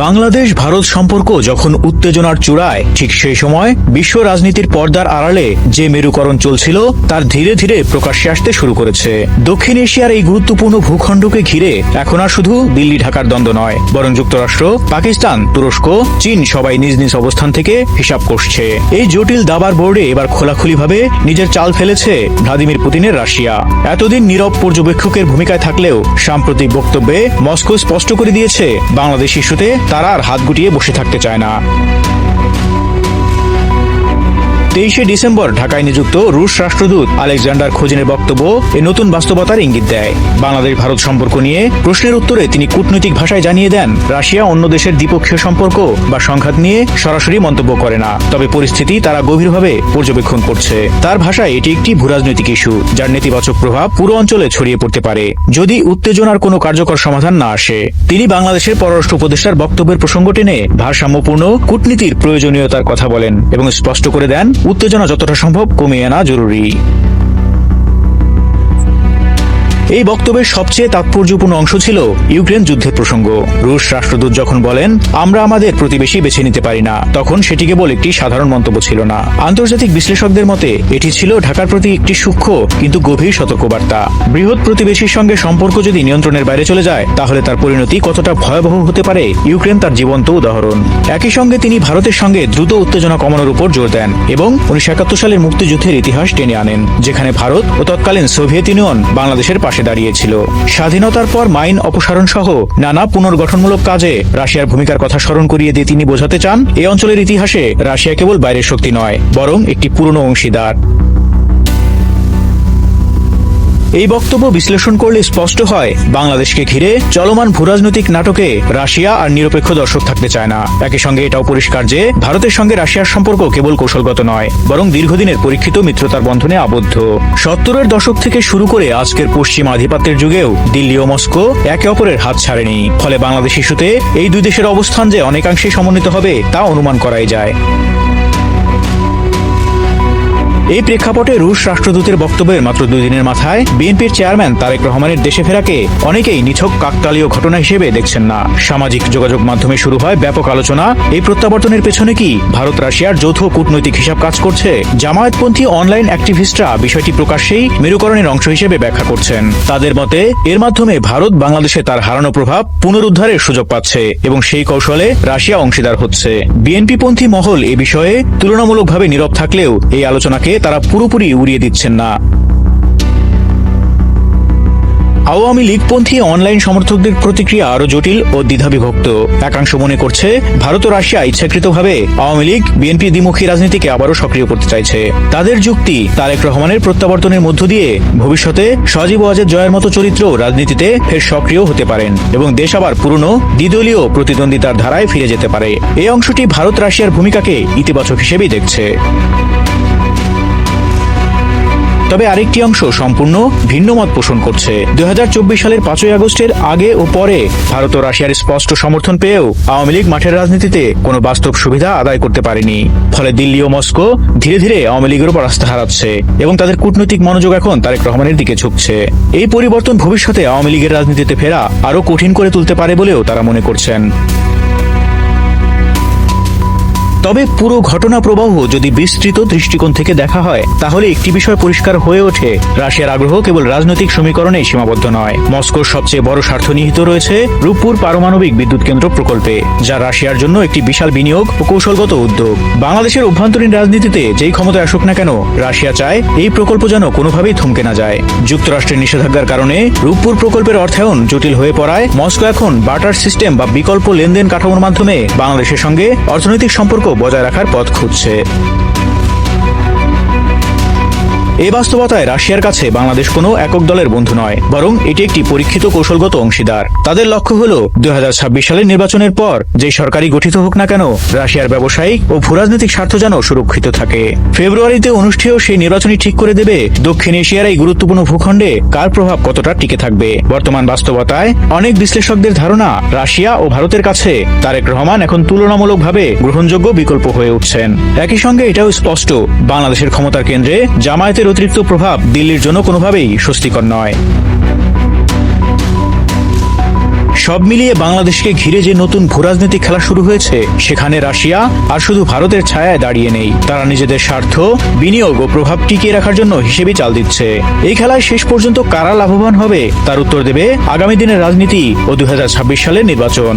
বাংলাদেশ, ভারত সম্পর্ক যখন উত্তেজনার চূড়ায়, ঠিক সেই সময় বিশ্ব রাজনীতির পর্দার আড়ালে যে মেরুকরণ চলছিল, তার ধীরে ধীরে প্রকাশ্যে আসতে শুরু করেছে। দক্ষিণ এশিয়ার এই গুরুত্বপূর্ণ ভূখণ্ডকে ঘিরে এখন আর শুধু দিল্লি ঢাকার দ্বন্দ্ব নয়, বরং যুক্তরাষ্ট্র, পাকিস্তান, তুরস্ক, চীন সবাই নিজ নিজ অবস্থান থেকে হিসাব কষছে। এই জটিল দাবার বোর্ডে এবার খোলাখুলিভাবে নিজের চাল ফেলেছে ভ্লাদিমির পুতিনের রাশিয়া। এতদিন নীরব পর্যবেক্ষকের ভূমিকায় থাকলেও সাম্প্রতিক বক্তব্যে মস্কো স্পষ্ট করে দিয়েছে, বাংলাদেশ ইস্যুতে তারা আর হাত গুটিয়ে বসে থাকতে চায় না। তেইশে ডিসেম্বর ঢাকায় নিযুক্ত রুশ রাষ্ট্রদূত আলেকজান্ডার খোজিনের বক্তব্য এ নতুন বাস্তবতার ইঙ্গিত দেয়। বাংলাদেশ ভারত সম্পর্ক নিয়ে প্রশ্নের উত্তরে তিনি কূটনৈতিক ভাষায় জানিয়ে দেন, রাশিয়া অন্য দেশের দ্বিপক্ষীয় সম্পর্ক বা সংঘাত নিয়ে সরাসরি মন্তব্য করে না। তবে পরিস্থিতি তারা গভীরভাবে পর্যবেক্ষণ করছে। তার ভাষায় এটি একটি ভূরাজনৈতিক ইস্যু, যার নেতিবাচক প্রভাব পুরো অঞ্চলে ছড়িয়ে পড়তে পারে। যদি উত্তেজনার কোনো কার্যকর সমাধান না আসে, তিনি বাংলাদেশের পররাষ্ট্র উপদেষ্টার বক্তব্যের প্রসঙ্গ টেনে ভারসাম্যপূর্ণ কূটনীতির প্রয়োজনীয়তার কথা বলেন এবং স্পষ্ট করে দেন উত্তেজনা যতটা সম্ভব কমিয়ে আনা জরুরি। এই বক্তব্যের সবচেয়ে তাৎপর্যপূর্ণ অংশ ছিল ইউক্রেন যুদ্ধের প্রসঙ্গ। রুশ রাষ্ট্রদূত যখন বলেন, আমরা আমাদের প্রতিবেশী বেছে নিতে পারি না, তখন সেটি কেবল একটি সাধারণ মন্তব্য ছিল না। আন্তর্জাতিক বিশ্লেষকদের মতে, এটি ছিল ঢাকার প্রতি একটি সূক্ষ্ম কিন্তু গভীর সতর্কবার্তা। বৃহৎ প্রতিবেশীর সঙ্গে সম্পর্ক যদি নিয়ন্ত্রণের বাইরে চলে যায়, তাহলে তার পরিণতি কতটা ভয়াবহ হতে পারে, ইউক্রেন তার জীবন্ত উদাহরণ। একই সঙ্গে তিনি ভারতের সঙ্গে দ্রুত উত্তেজনা কমানোর উপর জোর দেন এবং উনিশশো একাত্তর সালের মুক্তিযুদ্ধের ইতিহাস টেনে আনেন, যেখানে ভারত ও তৎকালীন সোভিয়েত ইউনিয়ন বাংলাদেশের পাশে দাঁড়িয়েছিল। স্বাধীনতার পর মাইন অপসারণ সহ নানা পুনর্গঠনমূলক কাজে রাশিয়ার ভূমিকার কথা স্মরণ করিয়ে দিয়ে তিনি বোঝাতে চান, এ অঞ্চলের ইতিহাসে রাশিয়া কেবল বাইরের শক্তি নয়, বরং একটি পুরনো অংশীদার। এই বক্তব্য বিশ্লেষণ করলে স্পষ্ট হয়, বাংলাদেশকে ঘিরে চলমান ভূরাজনৈতিক নাটকে রাশিয়া আর নিরপেক্ষ দর্শক থাকতে চায় না। একই সঙ্গে এটাও পরিষ্কার যে, ভারতের সঙ্গে রাশিয়ার সম্পর্ক কেবল কৌশলগত নয়, বরং দীর্ঘদিনের পরীক্ষিত মিত্রতার বন্ধনে আবদ্ধ। সত্তরের দশক থেকে শুরু করে আজকের পশ্চিম আধিপত্যের যুগেও দিল্লি ও মস্কো একে অপরের হাত ছাড়েনি। ফলে বাংলাদেশ ইস্যুতে এই দুই দেশের অবস্থান যে অনেকাংশেই সমন্বিত হবে, তা অনুমান করাই যায়। এই প্রেক্ষাপটে রুশ রাষ্ট্রদূতের বক্তব্যের মাত্র দুই দিনের মাথায় বিএনপির চেয়ারম্যান তারেক রহমানের দেশে ফেরাকে অনেকেই নিছক কাকতালীয় ঘটনা হিসেবে দেখছেন না। সামাজিক যোগাযোগ মাধ্যমে শুরু হয় ব্যাপক আলোচনা। এই প্রত্যাবর্তনের পেছনে কি ভারত রাশিয়ার যৌথ কূটনৈতিক হিসাব কাজ করছে? জামায়াতপন্থী অনলাইন অ্যাক্টিভিস্টরা বিষয়টি প্রকাশ্যেই মেরুকরণের অংশ হিসেবে ব্যাখ্যা করছেন। তাদের মতে, এর মাধ্যমে ভারত বাংলাদেশে তার হারানো প্রভাব পুনরুদ্ধারের সুযোগ পাচ্ছে এবং সেই কৌশলে রাশিয়া অংশীদার হচ্ছে। বিএনপিপন্থী মহল এ বিষয়ে তুলনামূলকভাবে নীরব থাকলেও এই আলোচনাকে তারা পুরোপুরি উড়িয়ে দিচ্ছেন না। আওয়ামী লীগপন্থী অনলাইন সমর্থকদের প্রতিক্রিয়া আরও জটিল ও দ্বিধাবিভক্ত। একাংশ মনে করছে, ভারত ও রাশিয়া ইচ্ছাকৃতভাবে আওয়ামী লীগ, বিএনপি দ্বিমুখী রাজনীতিকে আবারও সক্রিয় করতে চাইছে। তাদের যুক্তি, তারেক রহমানের প্রত্যাবর্তনের মধ্য দিয়ে ভবিষ্যতে সজীব ওয়াজেদ জয়ের মতো চরিত্র রাজনীতিতে ফের সক্রিয় হতে পারেন এবং দেশ আবার পুরনো, দ্বিদলীয় প্রতিদ্বন্দ্বিতার ধারায় ফিরে যেতে পারে। এই অংশটি ভারত রাশিয়ার ভূমিকাকে ইতিবাচক হিসেবেই দেখছে। তবে আরেকটি অংশ সম্পূর্ণ ভিন্ন মত পোষণ করছে। দু হাজার চব্বিশ সালের পাঁচই আগস্টের আগে ও পরে ভারত ও রাশিয়ার স্পষ্ট সমর্থন পেয়েও আওয়ামী লীগ মাঠের রাজনীতিতে কোনো বাস্তব সুবিধা আদায় করতে পারেনি। ফলে দিল্লি ও মস্কো ধীরে ধীরে আওয়ামী লীগের উপর আস্থা হারাচ্ছে এবং তাদের কূটনৈতিক মনোযোগ এখন তারেক রহমানের দিকে ঝুঁকছে। এই পরিবর্তন ভবিষ্যতে আওয়ামী লীগের রাজনীতিতে ফেরা আরও কঠিন করে তুলতে পারে বলেও তারা মনে করছেন। তবে পুরো ঘটনা প্রবাহ যদি বিস্তৃত দৃষ্টিকোণ থেকে দেখা হয়, তাহলে একটি বিষয় পরিষ্কার হয়ে ওঠে। রাশিয়ার আগ্রহ কেবল রাজনৈতিক সমীকরণে সীমাবদ্ধ নয়। মস্কোর সবচেয়ে বড় স্বার্থ নিহিত রয়েছে রূপপুর পারমাণবিক বিদ্যুৎ কেন্দ্র প্রকল্পে, যা রাশিয়ার জন্য একটি বিশাল বিনিয়োগ ও কৌশলগত উদ্যোগ। বাংলাদেশের অভ্যন্তরীণ রাজনীতিতে যেই ক্ষমতায় আসুক না কেন, রাশিয়া চায় এই প্রকল্প যেন কোনোভাবেই থমকে না যায়। যুক্তরাষ্ট্রের নিষেধাজ্ঞার কারণে রূপপুর প্রকল্পের অর্থায়ন জটিল হয়ে পড়ায়, মস্কো এখন বার্টার সিস্টেম বা বিকল্প লেনদেন কাঠামোর মাধ্যমে বাংলাদেশের সঙ্গে অর্থনৈতিক সম্পর্ক বজায় রাখার পথ খুঁজছে। এই বাস্তবতায় রাশিয়ার কাছে বাংলাদেশ কোনো একক দলের বন্ধু নয়, বরং এটি একটি পরীক্ষিত কৌশলগত অংশীদার। তাদের লক্ষ্য হল দু হাজার ছাব্বিশ সালের নির্বাচনের পর যে সরকারি গঠিত হোক না কেন, রাশিয়ার ব্যবসায়িক ও ভূরাজনৈতিক স্বার্থ যেন সুরক্ষিত থাকে। ফেব্রুয়ারিতে অনুষ্ঠেয় সেই নির্বাচনই ঠিক করে দেবে দক্ষিণ এশিয়ার এই গুরুত্বপূর্ণ ভূখণ্ডে কার প্রভাব কতটা টিকে থাকবে। বর্তমান বাস্তবতায় অনেক বিশ্লেষকদের ধারণা রাশিয়া ও ভারতের কাছে তারেক রহমান এখন তুলনামূলকভাবে গ্রহণযোগ্য বিকল্প হয়ে উঠছেন। একই সঙ্গে এটাও স্পষ্ট, বাংলাদেশের ক্ষমতার কেন্দ্রে জামায়াতের অতিরিক্ত প্রভাব দিল্লির জন্য কোনোভাবেই স্বস্তিকর নয়। সব মিলিয়ে বাংলাদেশকে ঘিরে যে নতুন ভূরাজনৈতিক খেলা শুরু হয়েছে, সেখানে রাশিয়া আর শুধু ভারতের ছায়ায় দাঁড়িয়ে নেই। তারা নিজেদের স্বার্থ, বিনিয়োগ ও প্রভাব টিকিয়ে রাখার জন্য হিসেবে চাল দিচ্ছে। এই খেলায় শেষ পর্যন্ত কারা লাভবান হবে, তার উত্তর দেবে আগামী দিনের রাজনীতি ও দু হাজার ছাব্বিশ সালের নির্বাচন।